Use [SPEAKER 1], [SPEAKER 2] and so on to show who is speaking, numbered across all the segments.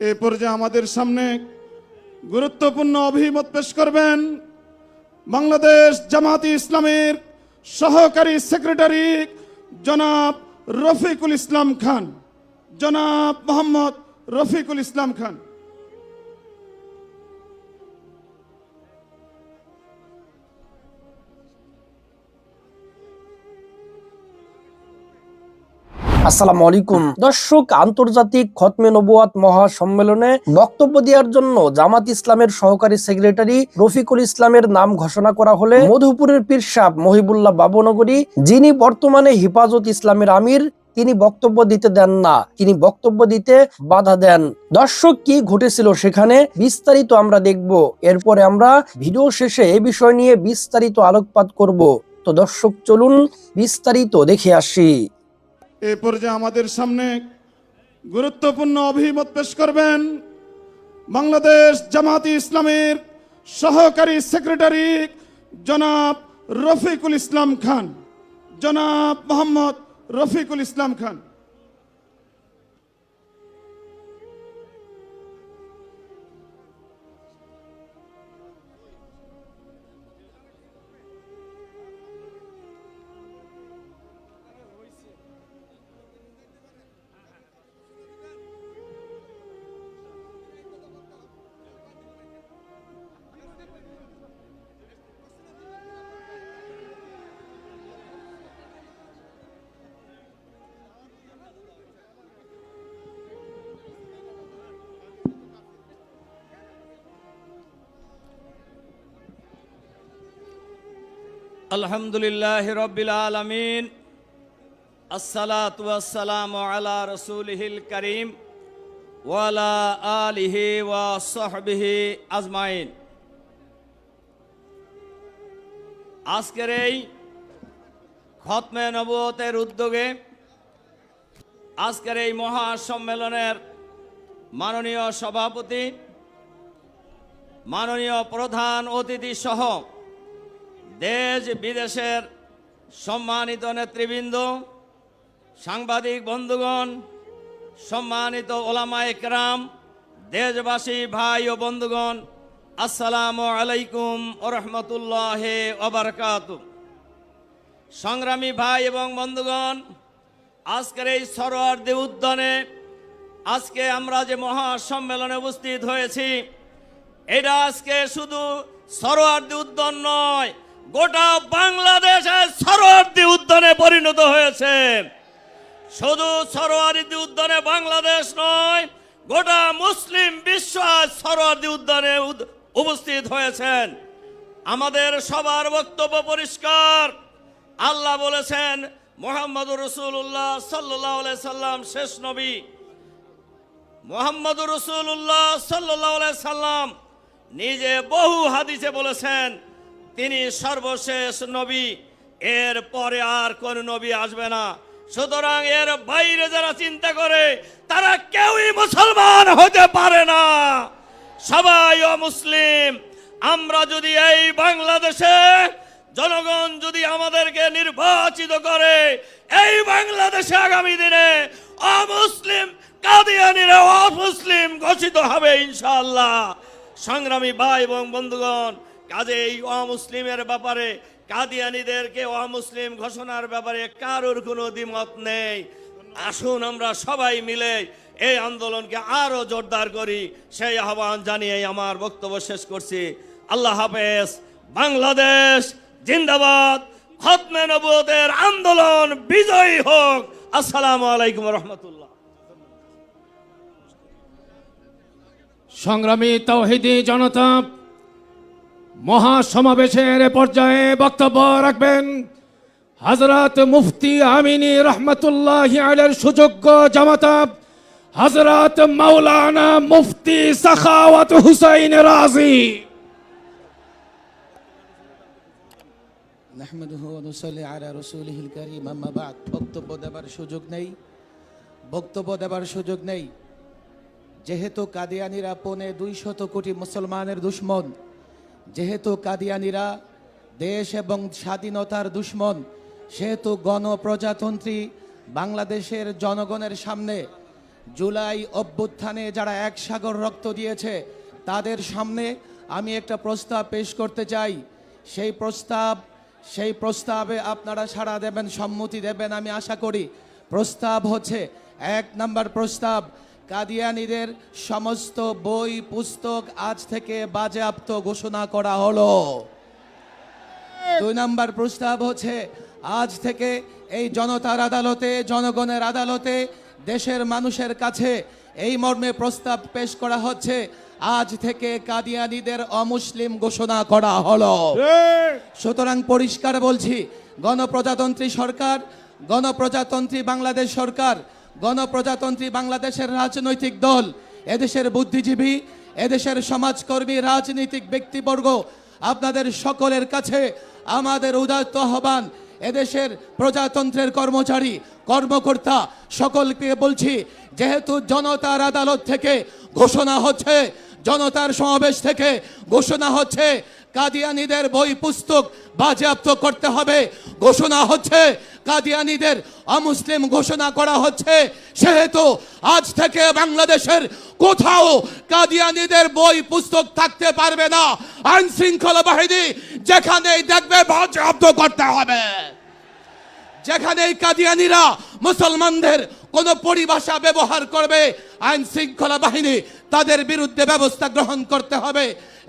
[SPEAKER 1] এ পর্যায়ে আমাদের সামনে গুরুত্বপূর্ণ অভিমত পেশ করবেন বাংলাদেশ জামাতি ইসলামের সহকারী সেক্রেটারি জনাব রফিকুল ইসলাম খান। জনাব মোহাম্মদ রফিকুল ইসলাম খান।
[SPEAKER 2] আসসালামু আলাইকুম। দর্শক, আন্তর্জাতিক খতমে নবুয়াত মহাসম্মেলনে বক্তব্য দেওয়ার জন্য জামাত ইসলামের সহকারী সেক্রেটারি রফিকুল ইসলামের নাম ঘোষণা করা হলে মধুপুরের পীর সাহ মহিবুল্লাহ বাবনগরী, যিনি বর্তমানে হিফাজত ইসলামের আমির, তিনি বক্তব্য দিতে দেন না। তিনি বক্তব্য দিতে বাধা দেন। দর্শক, কি ঘটেছিল সেখানে বিস্তারিত আমরা দেখব। এরপরে আমরা ভিডিও শেষে এ বিষয় নিয়ে বিস্তারিত আলোকপাত করব। তো দর্শক, চলুন বিস্তারিত দেখে আসি।
[SPEAKER 1] এ পর্যায়ে আমাদের সামনে গুরুত্বপূর্ণ অভিমত পেশ করবেন বাংলাদেশ জামাতি ইসলামের সহকারী সেক্রেটারি জনাব রফিকুল ইসলাম খান। জনাব মোহাম্মদ রফিকুল ইসলাম খান।
[SPEAKER 3] আলহামদুলিল্লাহ রব্বিল আলমিন। আসসালাত ওয়াসসালাম আলা রসুলহিল করিম ওয়ালা আলিহি ওয়া সাহবিহি আজমাইন। আজকের এই খতমে নবতের উদ্যোগে আজকের এই মহাসম্মেলনের মাননীয় সভাপতি, মাননীয় প্রধান অতিথি সহ দেশ বিদেশের সম্মানিত নেতৃবৃন্দ, সাংবাদিক বন্ধুগণ, সম্মানিত ওলামা একরাম, দেশবাসী ভাই ও বন্ধুগণ, আসসালামু আলাইকুম ওরহমতুল্লাহ ওবরকাত সংগ্রামী ভাই এবং বন্ধুগণ, আজকের এই সরোয়ার্দি উদ্যানে আজকে আমরা যে মহাসম্মেলনে উপস্থিত হয়েছি, এটা আজকে শুধু সরোয়ার্দি উদ্যান নয় গোটা বাংলাদেশের সরোয়ার্দি উদ্যানে পরিণত হয়েছে। শুধু সরোয়ার্দি উদ্যানে বাংলাদেশ নয়, গোটা মুসলিম বিশ্ব সরোয়ার্দি উদ্যানে উপস্থিত হয়েছেন। আমাদের সবার বক্তব্য পরিষ্কার। আল্লাহ বলেছেন মোহাম্মদ রসুল্লাহ সাল্লাহ সাল্লাম শেষ নবী। মোহাম্মদ রসুল্লাহ সাল্লাহ সাল্লাম নিজে বহু হাদিসে বলেছেন তিনি সর্বশেষ নবী। এর পরে আর কোন নবী আসবে না। সুতরাং এর বাইরে যারা চিন্তা করে, তারা কেউই মুসলমান হতে পারে না। সবাই অমুসলিম। আমরা যদি এই বাংলাদেশে, জনগণ যদি আমাদেরকে নির্বাচিত করে, এই বাংলাদেশে আগামী দিনে অমুসলিম, কাদিয়ানিরা অমুসলিম ঘোষিত হবে ইনশাআল্লাহ। সংগ্রামী ভাই এবং বন্ধুগণ কাজে এই অমুসলিমের ব্যাপারে, কাদিয়ানিদেরকে অমুসলিম ঘোষণার ব্যাপারে কারোর কোনো দ্বিমত নেই। আসুন আমরা সবাই মিলে এই আন্দোলনকে আরও জোরদার করি। সেই আহ্বান জানিয়ে আমার বক্তব্য শেষ করছি। আল্লাহ হাফেজ, বাংলাদেশ জিন্দাবাদ। খতমে নবুয়তের আন্দোলন বিজয়ী হোক। আসসালামু আলাইকুম রহমতুল্লাহ।
[SPEAKER 4] সংগ্রামী তৌহিদি জনতা মহাসমাবেশের পর্যায়ে বক্তব্য রাখবেন হজরত মুফতি আমিনী রহমতুল্লাহ আলের সুযোগ্য জামাতা হজরত মাওলানা মুফতি সাখাওয়াত হুসাইন রাজি।
[SPEAKER 5] নাহমাদুহু ওয়া নুসাল্লি আলা রাসূলিহিল কারীম, আম্মা বক্তব্য দেবার সুযোগ নেই। বক্তব্য দেবার সুযোগ নেই। যেহেতু কাদিয়ানিরা পৌনে দুইশত কোটি মুসলমানের দুশ্মন যেহেতু কাদিয়ানিরা দেশ এবং স্বাধীনতার দুশ্মন, সেহেতু গণপ্রজাতন্ত্রী বাংলাদেশের জনগণের সামনে জুলাই অভ্যুত্থানে যারা এক সাগর রক্ত দিয়েছে, তাদের সামনে আমি একটা প্রস্তাব পেশ করতে চাই। সেই প্রস্তাব, সেই প্রস্তাবে আপনারা সাড়া দেবেন, সম্মতি দেবেন আমি আশা করি। প্রস্তাব হচ্ছে এক নাম্বার প্রস্তাব। কাদিয়ানিদের সমস্ত বই, পুস্তক আজ থেকে বাজেয়াপ্ত ঘোষণা করা হলো। দুই নাম্বার প্রস্তাব হচ্ছে, আজ থেকে এই জনতার আদালতে, জনগণের আদালতে, দেশের মানুষের কাছে এই মর্মে প্রস্তাব পেশ করা হচ্ছে, আজ থেকে কাদিয়ানিদের অমুসলিম ঘোষণা করা হলো। সুতরাং পরিষ্কার বলছি, গণপ্রজাতন্ত্রী সরকার, গণপ্রজাতন্ত্রী বাংলাদেশ সরকার গণপ্রজাতন্ত্রী বাংলাদেশের রাজনৈতিক দল, এদেশের বুদ্ধিজীবী, এদেশের সমাজকর্মী, রাজনৈতিক ব্যক্তিবর্গ, আপনাদের সকলের কাছে আমাদের উদাত্ত আহ্বান, এদেশের প্রজাতন্ত্রের কর্মচারী, কর্মকর্তা, সকলকে বলছি, যেহেতু জনতার আদালত থেকে ঘোষণা হচ্ছে, জনতার সমাবেশ থেকে ঘোষণা হচ্ছে কাদিয়ানিদের বই পুস্তক বাজেয়াপ্ত করতে হবে। ঘোষণা হচ্ছে, কাদিয়ানিদের অমুসলিম ঘোষণা করা হচ্ছে। সেহেতু আজ থেকে বাংলাদেশের কোথাও কাদিয়ানিদের বই পুস্তক থাকতে পারবে না। আইন শৃঙ্খলা বাহিনী যেখানেই দেখবে বাজেয়াপ্ত করতে হবে। যেখানে এই কাদিয়ানিরা মুসলমানদের কোন পরিভাষা ব্যবহার করবে আইন শৃঙ্খলা বাহিনী তাদের বিরুদ্ধে ব্যবস্থা গ্রহণ করতে হবে।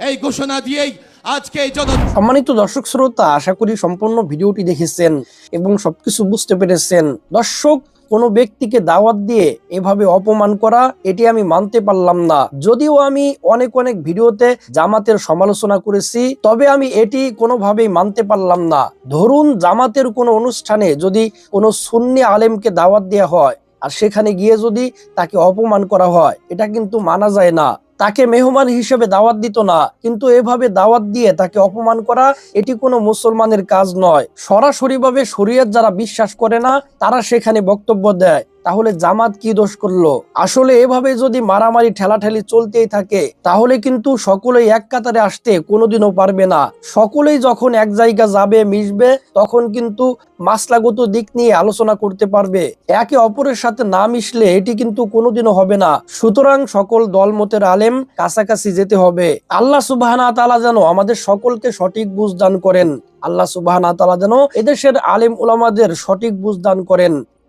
[SPEAKER 5] এই ঘোষণা দিয়েই আজকে এই
[SPEAKER 2] সম্মানিত দর্শক শ্রোতা, আশা করি সম্পূর্ণ ভিডিওটি দেখেছেন এবং সবকিছু বুঝতে পেরেছেন। দর্শক, কোনো ব্যক্তিকে দাওয়াত দিয়ে এভাবে অপমান করা, এটি আমি মানতে পারলাম না। যদিও আমি অনেক অনেক ভিডিওতে জামাতের সমালোচনা করেছি, তবে আমি এটি কোনোভাবেই মানতে পারলাম না। ধরুন, জামাতের কোনো অনুষ্ঠানে যদি কোনো সুন্নি আলেমকে দাওয়াত দেওয়া হয়, আর সেখানে গিয়ে যদি তাকে অপমান করা হয়, এটা কিন্তু মানা যায় না। তাকে মেহমান হিসেবে দাওয়াত দিত না, কিন্তু এভাবে দাওয়াত দিয়ে তাকে অপমান করা, এটি কোনো মুসলমানের কাজ নয়। সরাসরিভাবে শরীয়ত যারা বিশ্বাস করে না, তারা সেখানে বক্তব্য দেয়। তাহলে জামাত কি দোষ করল? আসলে এভাবে যদি মারামারি, ঠেলাঠেলি চলতেই থাকে, তাহলে কিন্তু সকলেই এক কাতারে আসতে কোনোদিনও পারবে না। সকলেই যখন এক জায়গা যাবে, মিশবে, তখন কিন্তু মাসলাগত দিক নিয়ে আলোচনা করতে পারবে। একে অপরের সাথে না মিশলে এটি কিন্তু কোনোদিনও হবে না। সুতরাং সকল দলমতের আলেম, কাছাকাছি যেতে হবে। আল্লাহ সুবাহ তালা যেন আমাদের সকলকে সঠিক বুঝ দান করেন। আল্লাহ সুবাহ তালা যেন এদেশের আলেম ওলামাদের সঠিক বুঝ দান করেন।